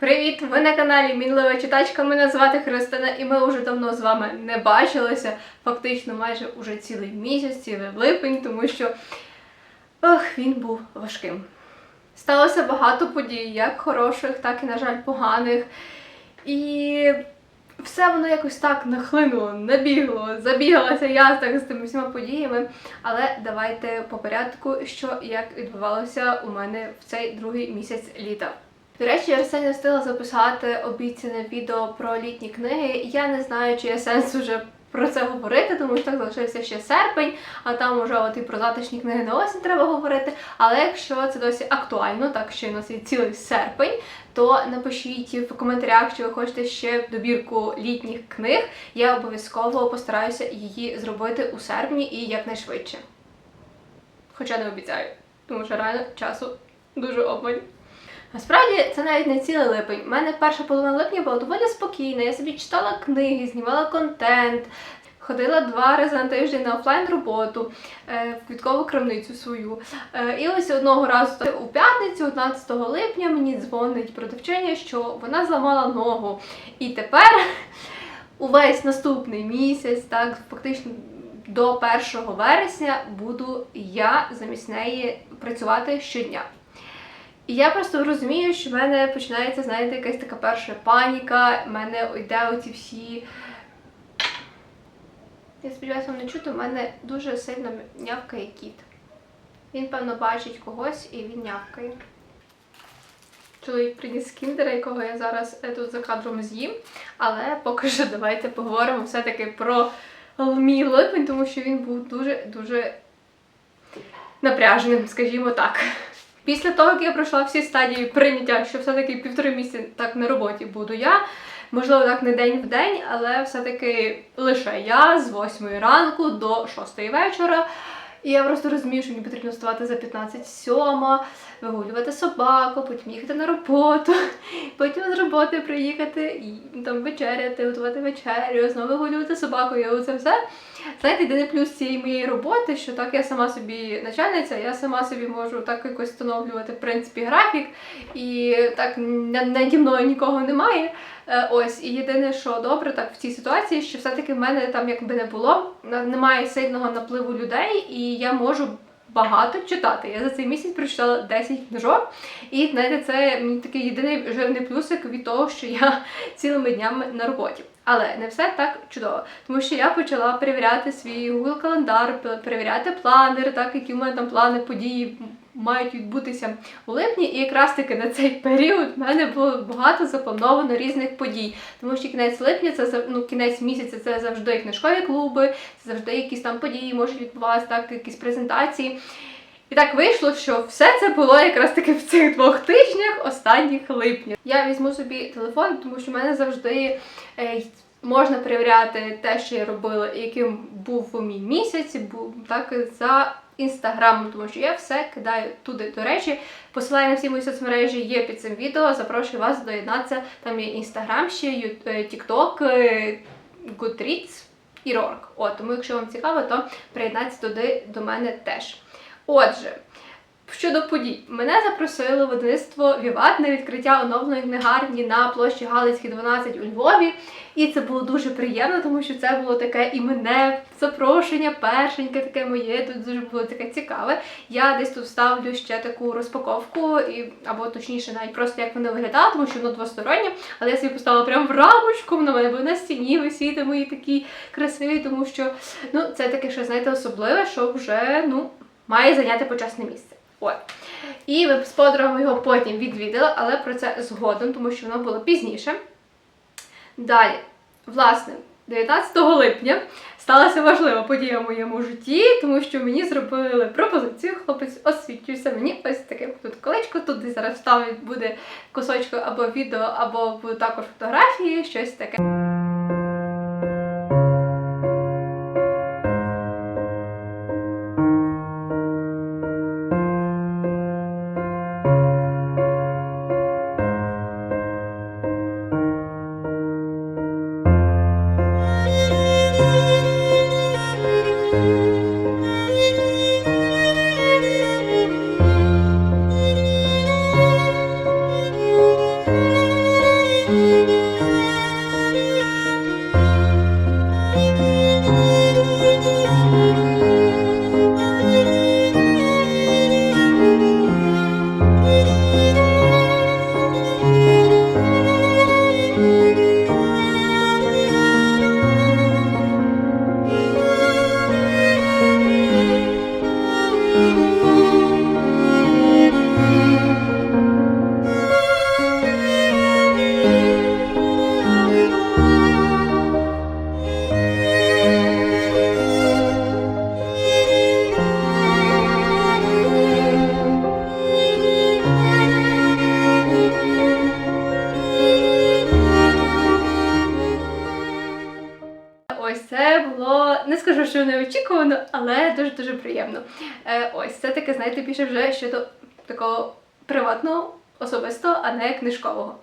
Привіт! Ви на каналі Мінлива читачка. Мене звати Христина, і ми вже давно з вами не бачилися. Фактично, майже уже цілий місяць, цілий липень, тому що ох, він був важким. Сталося багато подій, як хороших, так і, на жаль, поганих. І все воно якось так нахлинуло, набігло, забігалася я так з тими всіма подіями. Але давайте по порядку, що як відбувалося у мене в цей другий місяць літа. До речі, я все не встигла записати обіцяне відео про літні книги. Я не знаю, чи є сенс уже про це говорити, тому що так залишився ще серпень, а там уже от і про затишні книги на осінь треба говорити. Але якщо це досі актуально, так що у нас є цілий серпень, то напишіть в коментарях, чи ви хочете ще добірку літніх книг. Я обов'язково постараюся її зробити у серпні і якнайшвидше. Хоча не обіцяю, тому що реально часу дуже обмаль. Насправді це навіть не цілий липень. У мене перша половина липня була доволі спокійна. Я собі читала книги, знімала контент, ходила два рази на тиждень на офлайн роботу, е, в квіткову крамницю свою. Е, І ось одного разу у п'ятницю, 11 липня, мені дзвонить продавчиня, що вона зламала ногу. І тепер увесь наступний місяць, так фактично. До 1 вересня буду я замість неї працювати щодня. І я просто розумію, що в мене починається, знаєте, якась така перша паніка, в мене йде оці всі. Я сподіваюся, вам не чути, у мене дуже сильно нявкає кіт. Він, певно, бачить когось і він нявкає. Чоловік приніс кіндера, якого я зараз е, тут за кадром з'їм. Але поки що давайте поговоримо все-таки про мій липень, тому що він був дуже-дуже напряженим, скажімо так. Після того, як я пройшла всі стадії прийняття, що все-таки півтори місяці так на роботі буду я, можливо, так не день в день, але все-таки лише я з 8 ранку до 6 вечора. І я просто розумію, що мені потрібно вставати за 15-7, вигулювати собаку, потім їхати на роботу, потім з роботи приїхати і там вечеряти, готувати вечерю, знову вигулювати собаку. І оце все. Знаєте, єдиний плюс цієї моєї роботи, що так я сама собі начальниця, я сама собі можу так якось встановлювати в принципі графік, і так наді мною нікого немає. Е, Ось, і єдине, що добре, так в цій ситуації, що все-таки в мене там якби не було, немає сильного напливу людей, і я можу багато читати. Я за цей місяць прочитала 10 книжок, і знаєте, це мій такий єдиний жирний плюсик від того, що я цілими днями на роботі. Але не все так чудово, тому що я почала перевіряти свій Google календар, перевіряти планер, так які в мене там плани події мають відбутися у липні, і якраз таки на цей період в мене було багато заплановано різних подій. Тому що кінець липня це ну, кінець місяця це завжди книжкові клуби, це завжди якісь там події можуть відбуватися, так, якісь презентації. І так вийшло, що все це було якраз таки в цих двох тижнях останніх липня. Я візьму собі телефон, тому що в мене завжди е, можна перевіряти те, що я робила, яким був мій місяць, був так за інстаграмом, тому що я все кидаю туди. До речі, посилання на всі мої соцмережі є під цим відео. Запрошую вас доєднатися. Там є інстаграм, ще тікток, Goodreads і Рорк. От, тому, якщо вам цікаво, то приєднайтеся туди до мене теж. Отже. Щодо подій, мене запросили видавництво Віват на відкриття оновленої книгарні на площі Галицькій, 12 у Львові. І це було дуже приємно, тому що це було таке і мене запрошення, першеньке таке моє, тут дуже було таке цікаве. Я десь тут ставлю ще таку розпаковку, і, або точніше, навіть просто як воно виглядало, тому що воно двостороннє, але я собі поставила прямо в рамочку, воно мене буде на стіні висіти мої такі красиві, тому що ну, це таке, що знаєте, особливе, що вже ну, має зайняти почесне місце. От. І ви з подругами його потім відвідали, але про це згодом, тому що воно було пізніше. Далі, власне, 19 липня сталася важлива подія в моєму житті, тому що мені зробили пропозицію, хлопець освітлюється мені ось таке тут колечко. Тут зараз вставить буде кусочку або відео, або також фотографії, щось таке. Ось, це таке, знаєте, більше вже щодо такого приватного, особистого, а не книжкового.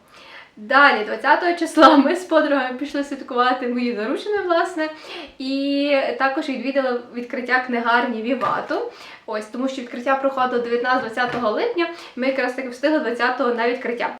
Далі, 20 числа, ми з подругами пішли святкувати мої заручини, власне, і також відвідали відкриття книгарні Вівату. Ось, тому що відкриття проходило 19-20 липня. Ми якраз таки встигли 20-го на відкриття.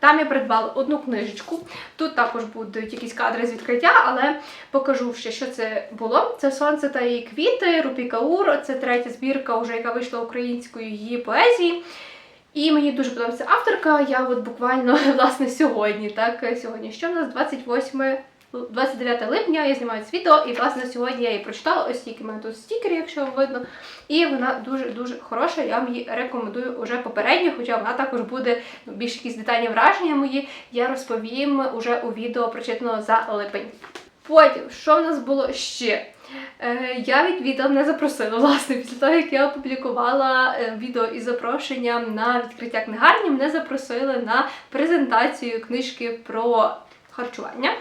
Там я придбала одну книжечку. Тут також будуть якісь кадри з відкриття, але покажу ще, що це було. Це Сонце та її квіти, Рупі Каур. Це третя збірка, вже яка вийшла українською її поезії. І мені дуже подобається авторка. Я от буквально власне сьогодні, так, сьогодні що в нас 28 29 липня я знімаю це відео, і власне сьогодні я її прочитала. Ось тільки мене тут стікери, якщо вам видно. І вона дуже-дуже хороша. Я вам її рекомендую уже попередньо, хоча вона також буде ну, більш якісь детальні враження мої. Я розповім уже у відео прочитано за липень. Потім, що в нас було ще? Е, Я відвідала, мене запросила, власне, після того, як я опублікувала е, відео із запрошенням на відкриття книгарні, мене запросили на презентацію книжки про харчування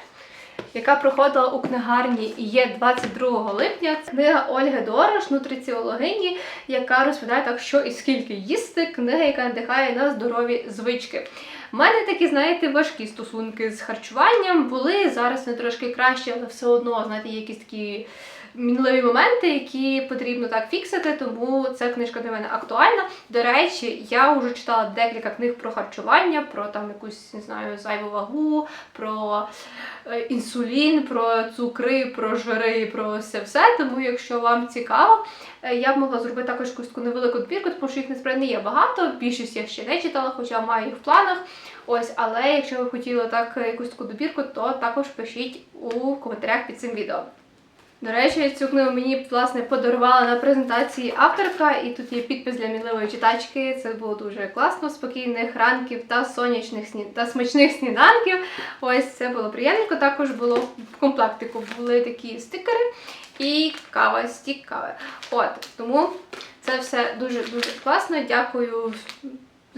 яка проходила у книгарні є 22 липня. Це книга Ольги Дорош, нутриціологині, яка розповідає так, що і скільки їсти. Книга, яка надихає на здорові звички. У мене такі, знаєте, важкі стосунки з харчуванням були. Зараз не трошки краще, але все одно, знаєте, є якісь такі мінливі моменти, які потрібно так фіксити, тому ця книжка для мене актуальна. До речі, я вже читала декілька книг про харчування, про там якусь не знаю зайву вагу, про е, інсулін, про цукри, про жири, про все все. Тому, якщо вам цікаво, е, я б могла зробити також якусь невелику добірку, тому що їх насправді не є багато. Більшість я ще не читала, хоча маю їх в планах. Ось, але якщо ви хотіли так якусь таку добірку, то також пишіть у коментарях під цим відео. До речі, цю книгу мені власне подарувала на презентації авторка, і тут є підпис для мінливої читачки. Це було дуже класно, спокійних ранків та сонячних сні... та смачних сніданків. Ось це було приємненько. Також було в комплектику були такі стикери і кава, стік кави. От тому це все дуже дуже класно. Дякую.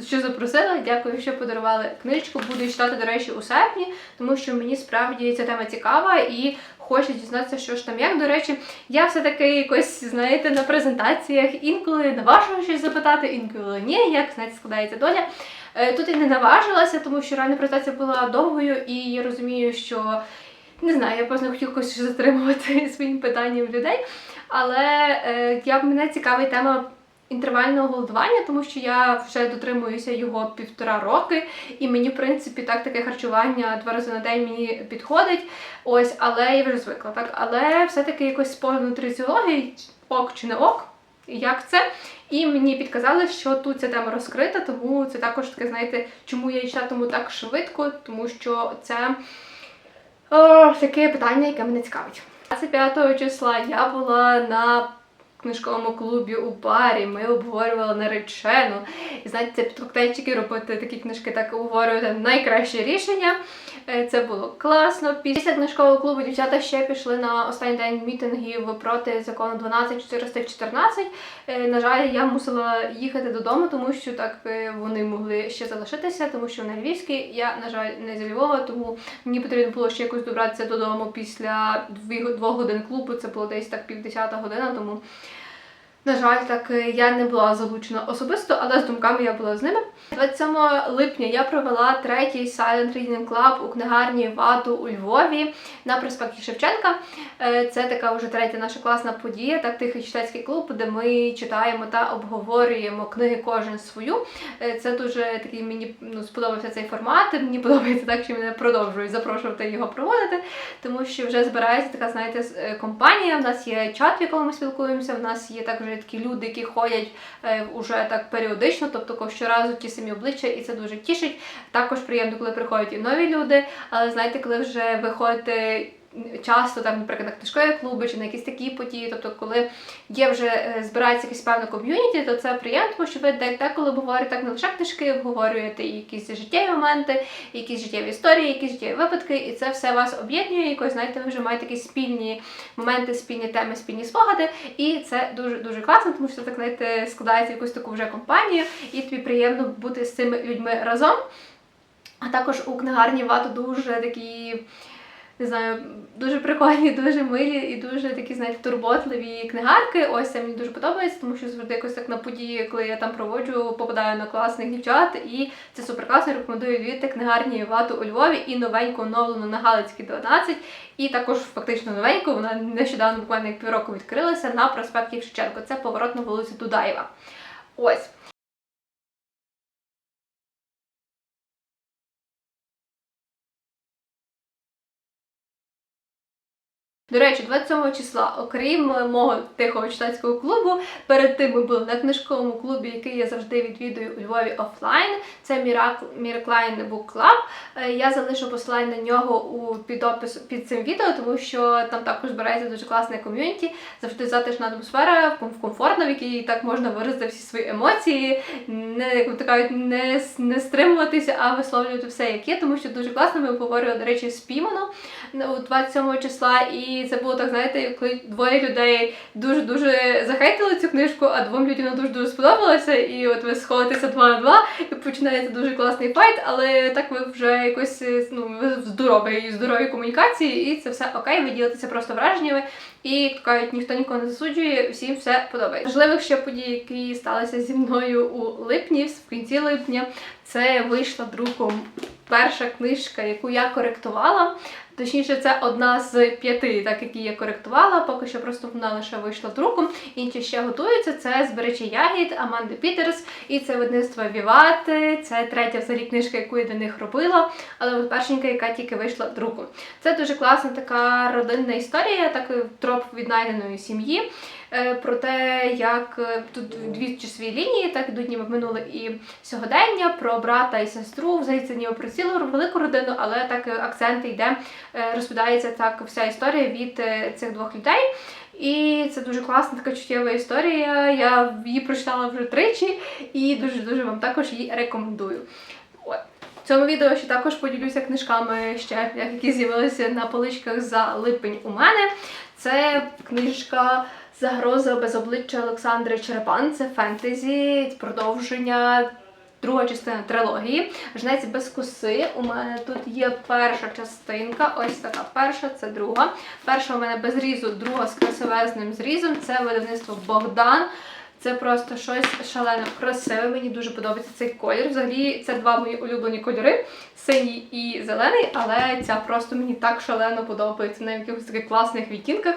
Що запросила, дякую, що подарували книжечку. Буду читати, до речі, у серпні, тому що мені справді ця тема цікава і хоче дізнатися, що ж там як. До речі, я все-таки якось, знаєте, на презентаціях інколи наважила щось запитати, інколи ні, як знаєте, складається доля. Е, тут я не наважилася, тому що реальна презентація була довгою, і я розумію, що не знаю, я просто не хотіла затримувати своїм питанням людей. Але е, я мене цікавить тема інтервального голодування, тому що я вже дотримуюся його півтора роки, і мені, в принципі, так таке харчування два рази на день мені підходить. Ось, але я вже звикла, так. Але все-таки якось погляду нутриціології, ок чи не ок, як це. І мені підказали, що тут ця тема розкрита, тому це також таке, знаєте, чому я йшла тому так швидко, тому що це о, таке питання, яке мене цікавить. 25 числа я була на книжковому клубі у барі. Ми обговорювали наречену. І знаєте, це під коктейльчики робити такі книжки, так обговорювати найкраще рішення. Е, це було класно. Після книжкового клубу дівчата ще пішли на останній день мітингів проти закону 12414. Е, на жаль, я мусила їхати додому, тому що так е, вони могли ще залишитися, тому що на Львівській я, на жаль, не з Львова, тому мені потрібно було ще якось добратися додому після двох годин клубу. Це було десь так півдесята година, тому. На жаль, так е, я не була залучена особисто, але з думками я була з ними. 27 липня я провела третій Silent Reading Club у книгарні Вату у Львові на проспекті Шевченка. Е, це така вже третя наша класна подія, так тихий читацький клуб, де ми читаємо та обговорюємо книги кожен свою. Е, це дуже такий мені ну, сподобався цей формат. Мені подобається так, що мене продовжують запрошувати його проводити, тому що вже збирається така, знаєте, компанія. У нас є чат, в якому ми спілкуємося. У нас є також такі люди, які ходять е, уже так періодично, тобто щоразу ті самі обличчя, і це дуже тішить. Також приємно, коли приходять і нові люди. Але знаєте, коли вже виходите часто там, наприклад, на книжкові клуби чи на якісь такі події. Тобто, коли є вже е, збирається якесь певне ком'юніті, то це приємно, тому що ви де- деколи обговорюєте так не лише книжки, обговорюєте і якісь життєві моменти, якісь життєві історії, якісь життєві випадки, і це все вас об'єднує. Якось знаєте, ви вже маєте якісь спільні моменти, спільні теми, спільні спогади, і це дуже дуже класно, тому що так знаєте, складається якусь таку вже компанію, і тобі приємно бути з цими людьми разом. А також у книгарні вату дуже такі, не знаю, дуже прикольні, дуже милі і дуже такі, знаєте, турботливі книгарки. Ось це мені дуже подобається, тому що завжди якось так на події, коли я там проводжу, попадаю на класних дівчат, і це супер класно. Рекомендую відвідати книгарні вату у Львові і новеньку оновлену на Галицькій 12. І також фактично новеньку, вона нещодавно буквально як півроку відкрилася на проспекті Шевченко. Це поворот на вулицю Дудаєва. Ось. До речі, 27 числа, окрім мого тихого читацького клубу, перед тим ми були на книжковому клубі, який я завжди відвідую у Львові офлайн. Це Miracle Book Club. Е, Я залишу посилання на нього у підопис під цим відео, тому що там також збирається дуже класне ком'юніті, завжди затишна атмосфера, ком- комфортна, в якій так можна виразити всі свої емоції, не як кажуть, не, не стримуватися, а висловлювати все, як є, тому що дуже класно. Ми обговорювали, до речі, з Піманом у 27 числа, і це було так, знаєте, коли двоє людей дуже дуже захейтили цю книжку, а двом людям вона дуже дуже сподобалася. І от ви сходитеся два на два, і починається дуже класний файт, але так ви вже якось е, ну ви в здоровій здоровій комунікації, і це все окей, ви ділитеся просто враженнями. І кажуть, ніхто нікого не засуджує, всім все подобається. Важливих ще подій, які сталися зі мною у липні, в кінці липня, це вийшла друком перша книжка, яку я коректувала. Точніше, це одна з п'яти, так які я коректувала. Поки що просто вона лише вийшла друком. Інші ще готуються. Це зберечі ягід Аманди Пітерс, і це видавництво Вівати. Це третя взагалі книжка, яку я для них робила. Але першенька, яка тільки вийшла друком. Це дуже класна така родинна історія, такий троп віднайденої сім'ї. Е, Про те, як е, тут дві часові лінії, так ідуть ніби минуле і сьогодення, про брата і сестру, це ніби про цілу велику родину, але так е, акцент йде, розповідається так вся історія від цих двох людей. І це дуже класна така чуттєва історія. Я її прочитала вже тричі і дуже-дуже вам також її рекомендую. От. В цьому відео ще також поділюся книжками, ще які з'явилися на поличках за липень у мене. Це книжка Загроза без обличчя Олександри Черепан. Це фентезі, продовження. Друга частина трилогії Жнець без коси. У мене тут є перша частинка. Ось така перша, це друга. Перша у мене без різу, друга з красивезним зрізом. Це видавництво Богдан. Це просто щось шалено красиве. Мені дуже подобається цей колір. Взагалі, це два мої улюблені кольори: синій і зелений, але ця просто мені так шалено подобається на якихось таких класних відтінках.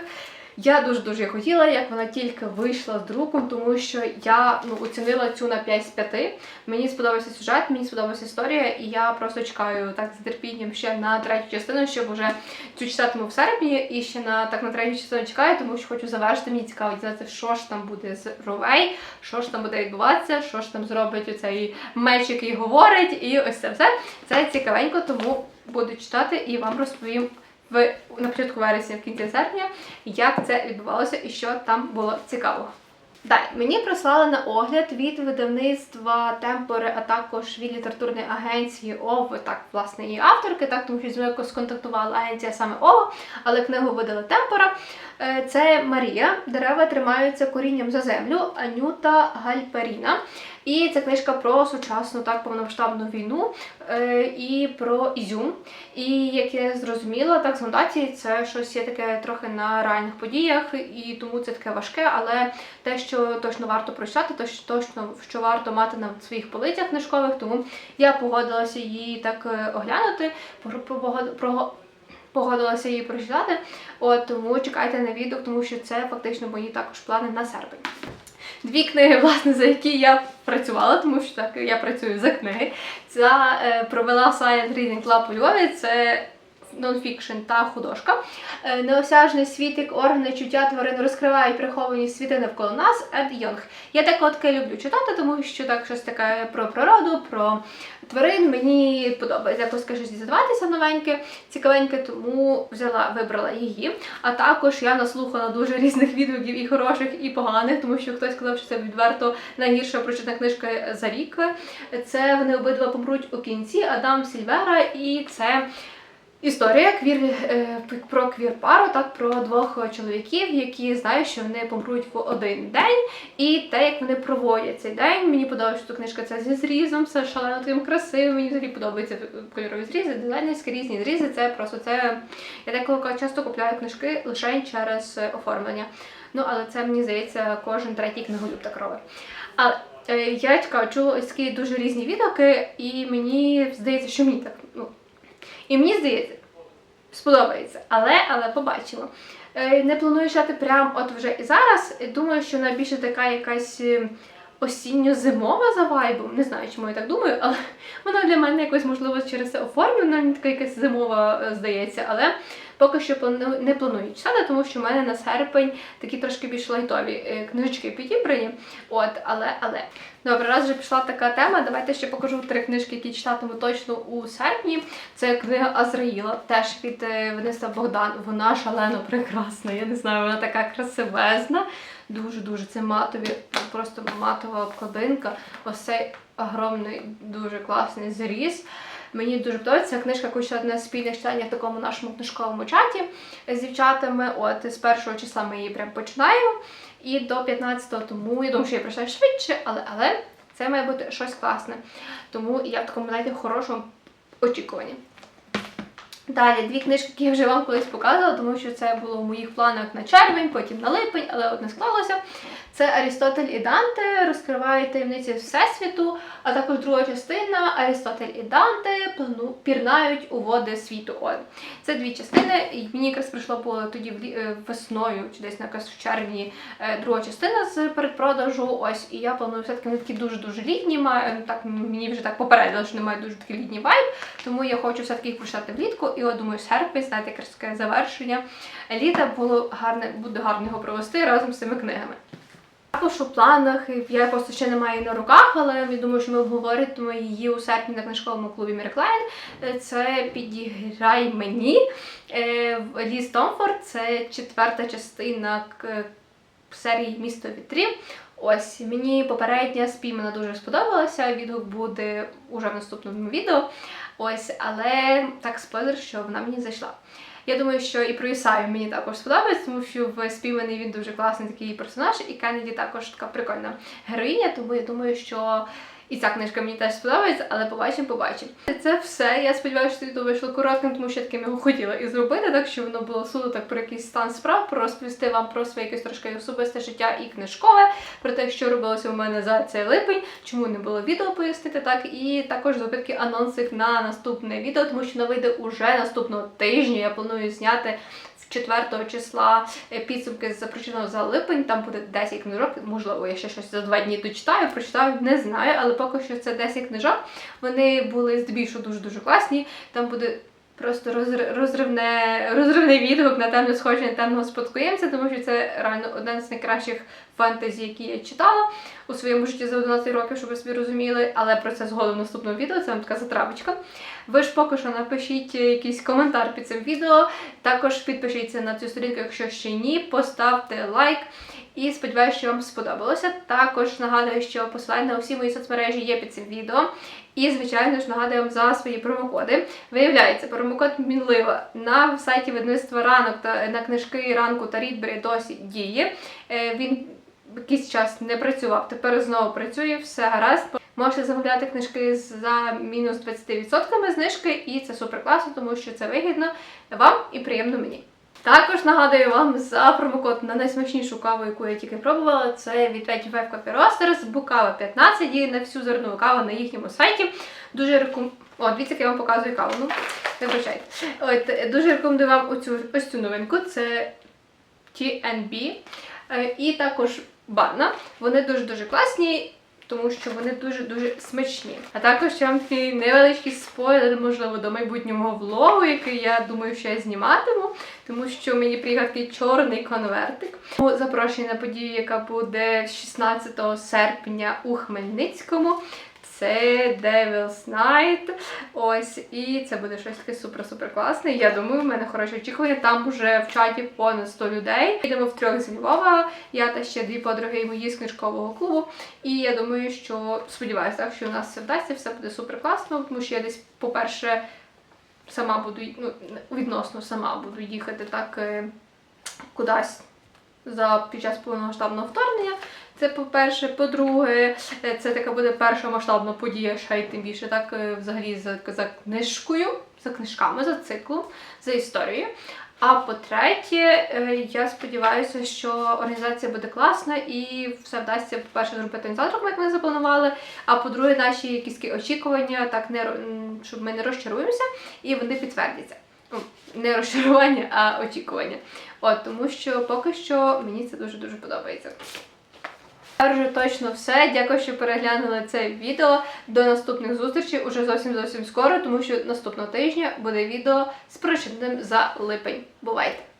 Я дуже дуже хотіла, як вона тільки вийшла з друком, тому що я ну, оцінила цю на 5 з 5. Мені сподобався сюжет, мені сподобалася історія, і я просто чекаю так з терпінням ще на третю частину, щоб вже цю читатиму в серпні, і ще на так на третю частину чекаю, тому що хочу завершити. Мені цікаво дізнатися, що ж там буде з Ровей, що ж там буде відбуватися, що ж там зробить оцей меч, який говорить, і ось це все. Це цікавенько, тому буду читати і вам розповім в на початку вересня, в кінці серпня, як це відбувалося і що там було цікавого. Далі мені прислали на огляд від видавництва Темпори, а також від літературної агенції ОВО, так, власне, її авторки, так, тому що зі мною сконтактувала агенція саме ОВО, але книгу видала Темпора. Е, Це Марія. Дерева тримаються корінням за землю, Анюта Гальперіна. І це книжка про сучасну так повномасштабну війну е, і про Ізюм. І як я зрозуміла, так з фундації це щось є таке трохи на реальних подіях, і тому це таке важке, але те, що точно варто прочитати, то точно що варто мати на своїх полицях книжкових, тому я погодилася її так е, оглянути, прого- погодилася її прочитати. От тому чекайте на відео, тому що це фактично мої також плани на серпень. Дві книги, власне, за які я працювала, тому що так я працюю за книги. Ця е, провела Silent Reading Club у Львові. Це нонфікшн та художка. Е, Неосяжний світ, як органи чуття тварин розкривають приховані світи навколо нас. Ед Йонг. Я так от таке люблю читати, тому що так щось таке про природу, про тварин. Мені подобається якось щось дізнаватися новеньке, цікавеньке, тому взяла, вибрала її. А також я наслухала дуже різних відгуків і хороших, і поганих, тому що хтось сказав, що це відверто найгірша прочитана книжка за рік. Це вони обидва помруть у кінці. Адам Сільвера, і це історія квір е, про квір-пару, так про двох чоловіків, які знають, що вони помруть в один день, і те, як вони проводять цей день. Мені подобається, що книжка це зі зрізом, все шалено таким красивим. Мені взагалі подобаються кольорові зрізи, дизайнерські різні зрізи. Це просто це. Я деколи часто купляю книжки лише через оформлення. Ну, але це мені здається, кожен третій книголюб так робить. Але я чекаю, чула ось такі дуже різні відгуки, і мені здається, що мені так. Ну, і мені здається, сподобається. Але, але побачимо. Е, Не планую шати прямо от вже і зараз. Думаю, що вона більше така якась е, осінньо-зимова за вайбом. Не знаю, чому я так думаю, але вона для мене якось, можливо, через це оформлена, така якась зимова е, здається. Але поки що не планую читати, тому що в мене на серпень такі трошки більш лайтові е, книжечки підібрані. От, але, але. Добре, раз вже пішла така тема, давайте ще покажу три книжки, які читатиму точно у серпні. Це книга Азраїла, теж від е, видавництва Богдан. Вона шалено прекрасна. Я не знаю, вона така красивезна. Дуже-дуже це матові, просто матова обкладинка. Ось цей огромний, дуже класний зріз. Мені дуже подобається. Книжка ще одне спільне читання в такому нашому книжковому чаті з дівчатами. От з першого числа ми її прям починаємо. І до 15-го, тому я думаю, що я пройшла швидше, але, але це має бути щось класне. Тому я в такому знаєте, хорошому очікуванні. Далі дві книжки, які я вже вам колись показувала, тому що це було в моїх планах на червень, потім на липень, але от не склалося. Це Арістотель і Данте розкривають таємниці Всесвіту, а також друга частина Арістотель і Данте плану пірнають у води світу. От. Це дві частини. І мені якраз прийшло було тоді е, весною, чи десь якась в червні е, друга частина з передпродажу. Ось, і я планую все-таки вони такі дуже-дуже літні. Маю, так мені вже так попередили, що немає дуже такий літній вайб. Тому я хочу все-таки їх прочитати влітку. І от думаю, серпень, знаєте, якраз завершення літа було гарне, буде гарно його провести разом з цими книгами. Також у планах, я просто ще не маю її на руках, але я думаю, що ми обговоримо її у серпні на книжковому клубі Міреклайн. Це підіграй мені. Е, Ліз Томфорд, це четверта частина к- серії Місто вітрів. Ось мені попередня спіймана дуже сподобалася. Відгук буде уже в наступному відео. Ось, але так спойлер, що вона мені зайшла. Я думаю, що і про Ісаю мені також сподобається, тому що в співаний він дуже класний такий персонаж, і Кеннеді також така прикольна героїня, тому я думаю, що і ця книжка мені теж сподобається, але побачимо, побачимо. Це все. Я сподіваюся, що відео вийшло коротким, тому що я таким його хотіла і зробити, так що воно було суто так про якийсь стан справ, про розповісти вам про своє якесь трошки особисте життя і книжкове, про те, що робилося у мене за цей липень, чому не було відео пояснити, так і також зробити анонсик на наступне відео, тому що воно вийде уже наступного тижня. Я планую зняти. 4 числа е, підсумки причиною за липень, там буде 10 книжок. Можливо, я ще щось за два дні дочитаю, прочитаю, не знаю, але поки що це 10 книжок. Вони були здебільшого дуже-дуже класні. Там буде просто розр- розривне, розривний відгук на темне сходження темного спадкоємця, тому що це реально один з найкращих фентезі, які я читала у своєму житті за 11 років, щоб ви собі розуміли, але про це згодом в наступному відео, це вам така затравочка. Ви ж поки що напишіть якийсь коментар під цим відео. Також підпишіться на цю сторінку, якщо ще ні, поставте лайк. І сподіваюся, що вам сподобалося. Також нагадую, що посилання на усі мої соцмережі є під цим відео. І, звичайно ж, нагадую вам за свої промокоди. Виявляється, промокод Мінлива на сайті видавництва ранок та на книжки ранку та Рідбері досі діє. Е, Він якийсь час не працював, тепер знову працює, все гаразд. Можете замовляти книжки за мінус 20% знижки, і це супер класно, тому що це вигідно вам і приємно мені. Також нагадую вам за промокод на найсмачнішу каву, яку я тільки пробувала. Це від 5 Coffee Roasters, Букава 15 діє на всю зернову каву на їхньому сайті. Дуже реком... О, дивіться, як я вам показую каву. Ну, вибачайте. От, дуже рекомендую вам оцю, ось цю новинку. Це TNB. Е, І також банна. Вони дуже-дуже класні. Тому що вони дуже-дуже смачні. А також я вам такий невеличкий спойлер, можливо, до майбутнього влогу, який я думаю, що я зніматиму, тому що мені приїхав такий чорний конвертик. Тому Запрошую на подію, яка буде 16 серпня у Хмельницькому. Це Devil's Night. Ось, і це буде щось таке супер-супер класне. Я думаю, в мене хороше очікування. Там уже в чаті понад 100 людей. Йдемо в трьох з Львова. Я та ще дві подруги мої з книжкового клубу. І я думаю, що сподіваюся, так, що у нас все вдасться, все буде супер класно, тому що я десь, по-перше, сама буду ну, відносно сама буду їхати так е, кудись за під час повномасштабного вторгнення. Це по-перше, по-друге, е, це така буде перша масштабна подія, ще й тим більше так е, взагалі за, за книжкою, за книжками, за циклом, за історією. А по-третє, е, я сподіваюся, що організація буде класна і все вдасться, по-перше, зробити не як ми запланували. А по-друге, наші якісь очікування, так не щоб ми не розчаруємося, і вони підтвердяться. Ну, Не розчарування, а очікування. От тому що поки що мені це дуже дуже подобається. Тепер вже точно все. Дякую, що переглянули це відео. До наступних зустрічей уже зовсім зовсім скоро, тому що наступного тижня буде відео з прочитаним за липень. Бувайте!